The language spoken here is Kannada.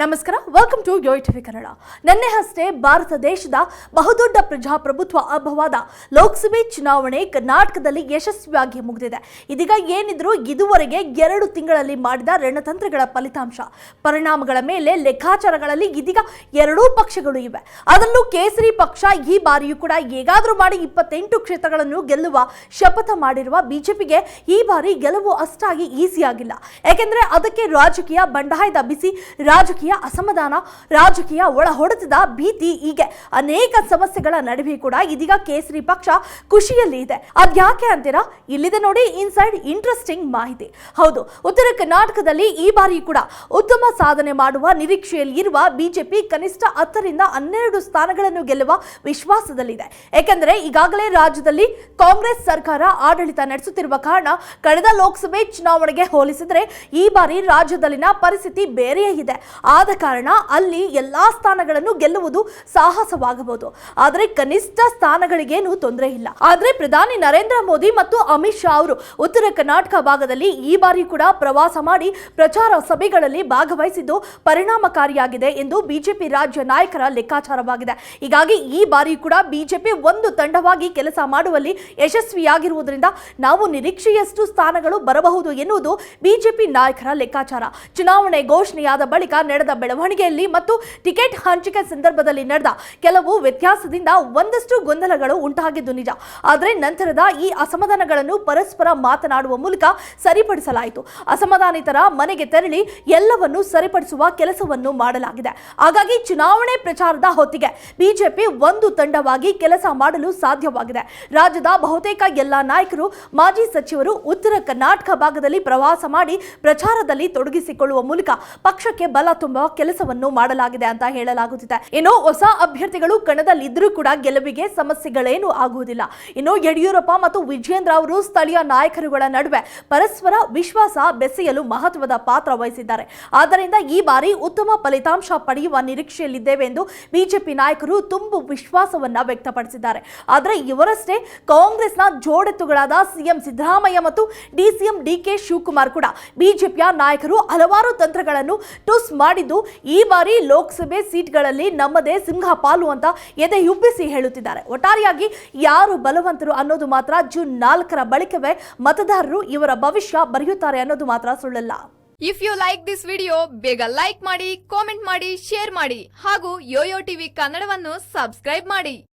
ನಮಸ್ಕಾರ welcome to yoyo TV Kannada ನಿನ್ನೆ ಅಷ್ಟೇ ಭಾರತ ದೇಶದ ಬಹುದೊಡ್ಡ ಪ್ರಜಾಪ್ರಭುತ್ವ ಹಬ್ಬವಾದ ಲೋಕಸಭೆ ಚುನಾವಣೆ ಕರ್ನಾಟಕದಲ್ಲಿ ಯಶಸ್ವಿಯಾಗಿ ಮುಗಿದಿದೆ. ಇದೀಗ ಏನಿದ್ರು ಇದುವರೆಗೆ ಎರಡು ತಿಂಗಳಲ್ಲಿ ಮಾಡಿದ ರಣತಂತ್ರಗಳ ಫಲಿತಾಂಶ. ಪರಿಣಾಮಗಳ ಮೇಲೆ ಲೆಕ್ಕಾಚಾರಗಳಲ್ಲಿ ಇದೀಗ ಎರಡೂ ಪಕ್ಷಗಳು ಇವೆ. ಅದನ್ನು ಕೇಸರಿ ಪಕ್ಷ ಈ ಬಾರಿಯೂ ಕೂಡ ಹೇಗಾದರೂ ಮಾಡಿ ಇಪ್ಪತ್ತೆಂಟು ಕ್ಷೇತ್ರಗಳನ್ನು ಗೆಲ್ಲುವ ಶಪಥ ಮಾಡಿರುವ ಬಿಜೆಪಿಗೆ ಈ ಬಾರಿ ಗೆಲುವು ಅಷ್ಟಾಗಿ ಈಸಿಯಾಗಿಲ್ಲ. ಯಾಕೆಂದ್ರೆ ಅದಕ್ಕೆ ರಾಜಕೀಯ ಬಂಡಾಯದ ಬಿಸಿ, ರಾಜಕೀಯ ಅಸಮಾಧಾನ, ರಾಜಕೀಯ ಒಳ ಹೊಡೆತದ ಭೀತಿ ಹೀಗೆ ಅನೇಕ ಸಮಸ್ಯೆಗಳ ನಡುವೆ ಕೂಡ ಇದೀಗ ಕೇಸರಿ ಪಕ್ಷ ಖುಷಿಯಲ್ಲಿ ಇದೆ. ಅದ್ಯಾಕೆ ಅಂತೀರಾ? ಇಲ್ಲಿದೆ ನೋಡಿ ಇನ್ಸೈಡ್ ಇಂಟ್ರೆಸ್ಟಿಂಗ್ ಮಾಹಿತಿ. ಹೌದು, ಉತ್ತರ ಕರ್ನಾಟಕದಲ್ಲಿ ಈ ಬಾರಿ ಕೂಡ ಉತ್ತಮ ಸಾಧನೆ ಮಾಡುವ ನಿರೀಕ್ಷೆಯಲ್ಲಿ ಇರುವ ಬಿಜೆಪಿ ಕನಿಷ್ಠ ಹತ್ತರಿಂದ ಹನ್ನೆರಡು ಸ್ಥಾನಗಳನ್ನು ಗೆಲ್ಲುವ ವಿಶ್ವಾಸದಲ್ಲಿದೆ. ಏಕೆಂದರೆ ಈಗಾಗಲೇ ರಾಜ್ಯದಲ್ಲಿ ಕಾಂಗ್ರೆಸ್ ಸರ್ಕಾರ ಆಡಳಿತ ನಡೆಸುತ್ತಿರುವ ಕಾರಣ ಕಳೆದ ಲೋಕಸಭೆ ಚುನಾವಣೆಗೆ ಹೋಲಿಸಿದರೆ ಈ ಬಾರಿ ರಾಜ್ಯದಲ್ಲಿನ ಪರಿಸ್ಥಿತಿ ಬೇರೆಯೇ ಇದೆ. ಆದ ಕಾರಣ ಅಲ್ಲಿ ಎಲ್ಲಾ ಸ್ಥಾನಗಳನ್ನು ಗೆಲ್ಲುವುದು ಸಾಹಸವಾಗಬಹುದು. ಆದರೆ ಕನಿಷ್ಠ ಸ್ಥಾನಗಳಿಗೇನು ತೊಂದರೆ ಇಲ್ಲ. ಆದರೆ ಪ್ರಧಾನಿ ನರೇಂದ್ರ ಮೋದಿ ಮತ್ತು ಅಮಿತ್ ಶಾ ಅವರು ಉತ್ತರ ಕರ್ನಾಟಕ ಭಾಗದಲ್ಲಿ ಈ ಬಾರಿ ಕೂಡ ಪ್ರವಾಸ ಮಾಡಿ ಪ್ರಚಾರ ಸಭೆಗಳಲ್ಲಿ ಭಾಗವಹಿಸಿದ್ದು ಪರಿಣಾಮಕಾರಿಯಾಗಿದೆ ಎಂದು ಬಿಜೆಪಿ ರಾಜ್ಯ ನಾಯಕರ ಲೆಕ್ಕಾಚಾರವಾಗಿದೆ. ಹೀಗಾಗಿ ಈ ಬಾರಿ ಕೂಡ ಬಿಜೆಪಿ ಒಂದು ತಂಡವಾಗಿ ಕೆಲಸ ಮಾಡುವಲ್ಲಿ ಯಶಸ್ವಿಯಾಗಿರುವುದರಿಂದ ನಾವು ನಿರೀಕ್ಷೆಯಷ್ಟು ಸ್ಥಾನಗಳು ಬರಬಹುದು ಎನ್ನುವುದು ಬಿಜೆಪಿ ನಾಯಕರ ಲೆಕ್ಕಾಚಾರ. ಚುನಾವಣೆ ಘೋಷಣೆಯಾದ ಬಳಿಕ ನಡೆದ ಬೆಳವಣಿಗೆಯಲ್ಲಿ ಮತ್ತು ಟಿಕೆಟ್ ಹಂಚಿಕೆ ಸಂದರ್ಭದಲ್ಲಿ ನಡೆದ ಕೆಲವು ವ್ಯತ್ಯಾಸದಿಂದ ಒಂದಷ್ಟು ಗೊಂದಲಗಳು ಉಂಟಾಗಿದ್ದು ನಿಜ. ಆದರೆ ನಂತರದ ಈ ಅಸಮಾಧಾನಗಳನ್ನು ಪರಸ್ಪರ ಮಾತನಾಡುವ ಮೂಲಕ ಸರಿಪಡಿಸಲಾಯಿತು. ಅಸಮಾಧಾನಿತರ ಮನೆಗೆ ತೆರಳಿ ಎಲ್ಲವನ್ನು ಸರಿಪಡಿಸುವ ಕೆಲಸವನ್ನು ಮಾಡಲಾಗಿದೆ. ಹಾಗಾಗಿ ಚುನಾವಣೆ ಪ್ರಚಾರದ ಹೊತ್ತಿಗೆ ಬಿಜೆಪಿ ಒಂದು ತಂಡವಾಗಿ ಕೆಲಸ ಮಾಡಲು ಸಾಧ್ಯವಾಗಿದೆ. ರಾಜ್ಯದ ಬಹುತೇಕ ಎಲ್ಲ ನಾಯಕರು, ಮಾಜಿ ಸಚಿವರು ಉತ್ತರ ಕರ್ನಾಟಕ ಭಾಗದಲ್ಲಿ ಪ್ರವಾಸ ಮಾಡಿ ಪ್ರಚಾರದಲ್ಲಿ ತೊಡಗಿಸಿಕೊಳ್ಳುವ ಮೂಲಕ ಪಕ್ಷಕ್ಕೆ ಬಲ ಕೆಲಸವನ್ನು ಮಾಡಲಾಗಿದೆ ಅಂತ ಹೇಳಲಾಗುತ್ತಿದೆ. ಇನ್ನು ಹೊಸ ಅಭ್ಯರ್ಥಿಗಳು ಕಣದಲ್ಲಿದ್ದರೂ ಕೂಡ ಗೆಲುವಿಗೆ ಸಮಸ್ಯೆಗಳೇನು ಆಗುವುದಿಲ್ಲ. ಇನ್ನು ಯಡಿಯೂರಪ್ಪ ಮತ್ತು ವಿಜಯೇಂದ್ರ ಅವರು ಸ್ಥಳೀಯ ನಾಯಕರುಗಳ ನಡುವೆ ಪರಸ್ಪರ ವಿಶ್ವಾಸ ಬೆಸೆಯಲು ಮಹತ್ವದ ಪಾತ್ರ ವಹಿಸಿದ್ದಾರೆ. ಆದ್ದರಿಂದ ಈ ಬಾರಿ ಉತ್ತಮ ಫಲಿತಾಂಶ ಪಡೆಯುವ ನಿರೀಕ್ಷೆಯಲ್ಲಿದ್ದೇವೆ ಎಂದು ಬಿಜೆಪಿ ನಾಯಕರು ತುಂಬು ವಿಶ್ವಾಸವನ್ನ ವ್ಯಕ್ತಪಡಿಸಿದ್ದಾರೆ. ಆದರೆ ಇವರಷ್ಟೇ ಕಾಂಗ್ರೆಸ್ನ ಜೋಡೆತ್ತುಗಳಾದ ಸಿಎಂ ಸಿದ್ದರಾಮಯ್ಯ ಮತ್ತು ಡಿಸಿಎಂ ಡಿಕೆ ಶಿವಕುಮಾರ್ ಕೂಡ ಬಿಜೆಪಿಯ ನಾಯಕರು ಹಲವಾರು ತಂತ್ರಗಳನ್ನು ಟುಸ್ ಮಾಡಿದ್ದು ಈ ಬಾರಿ ಲೋಕಸಭೆ ಸೀಟ್ಗಳಲ್ಲಿ ನಮ್ಮದೇ ಸಿಂಹ ಪಾಲು ಅಂತ ಎದೆಯುಬ್ಬಿಸಿ ಹೇಳುತ್ತಿದ್ದಾರೆ. ಒಟ್ಟಾರೆಯಾಗಿ ಯಾರು ಬಲವಂತರು ಅನ್ನೋದು ಮಾತ್ರ ಜೂನ್ ನಾಲ್ಕರ ಬಳಿಕವೇ ಮತದಾರರು ಇವರ ಭವಿಷ್ಯ ಬರೆಯುತ್ತಾರೆ ಅನ್ನೋದು ಮಾತ್ರ ಸುಳ್ಳಲ್ಲ. If you like this video ಬೇಗ ಲೈಕ್ ಮಾಡಿ ಕಾಮೆಂಟ್ ಮಾಡಿ ಶೇರ್ ಮಾಡಿ ಹಾಗೂ ಯೋಯೋ ಟಿವಿ ಕನ್ನಡವನ್ನು ಸಬ್ಸ್ಕ್ರೈಬ್ ಮಾಡಿ.